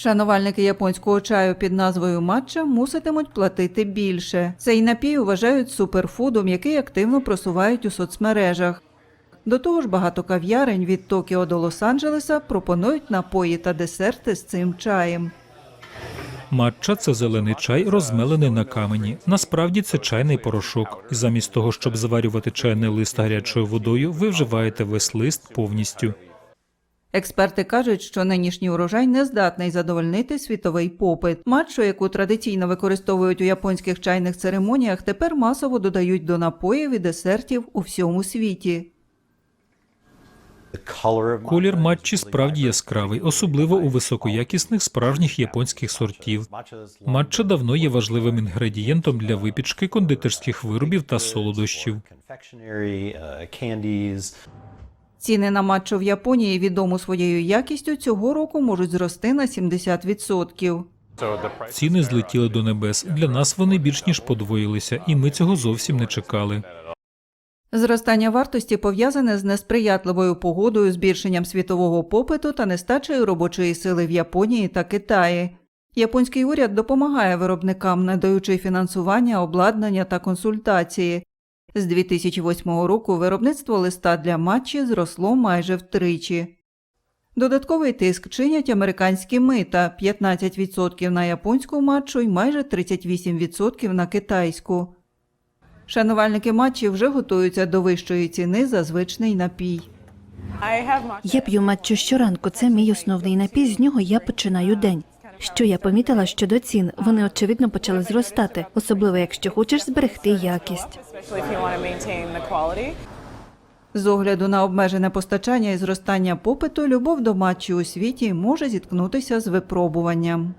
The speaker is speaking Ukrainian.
Шанувальники японського чаю під назвою матча муситимуть платити більше. Цей напій вважають суперфудом, який активно просувають у соцмережах. До того ж, багато кав'ярень від Токіо до Лос-Анджелеса пропонують напої та десерти з цим чаєм. Матча це зелений чай, розмелений на камені. Насправді це чайний порошок. І замість того, щоб заварювати чайний лист гарячою водою, ви вживаєте весь лист повністю. Експерти кажуть, що нинішній урожай не здатний задовольнити світовий попит. Матчу, яку традиційно використовують у японських чайних церемоніях, тепер масово додають до напоїв і десертів у всьому світі. Колір матчі справді яскравий, особливо у високоякісних справжніх японських сортів. Матча давно є важливим інгредієнтом для випічки кондитерських виробів та солодощів. Ціни на матчу в Японії, відому своєю якістю, цього року можуть зрости на 70%. Ціни злетіли до небес. Для нас вони більш ніж подвоїлися, і ми цього зовсім не чекали. Зростання вартості пов'язане з несприятливою погодою, збільшенням світового попиту та нестачею робочої сили в Японії та Китаї. Японський уряд допомагає виробникам, надаючи фінансування, обладнання та консультації. З 2008 року виробництво листа для матчі зросло майже втричі. Додатковий тиск чинять американські мита 15% на японську матчу і майже 38% на китайську. Шанувальники матчів вже готуються до вищої ціни за звичний напій. Я п'ю матчу щоранку. Це мій основний напій. З нього я починаю день. Що я помітила щодо цін, вони очевидно почали зростати, особливо якщо хочеш зберегти якість. З огляду на обмежене постачання і зростання попиту, любов до матчі у світі може зіткнутися з випробуванням.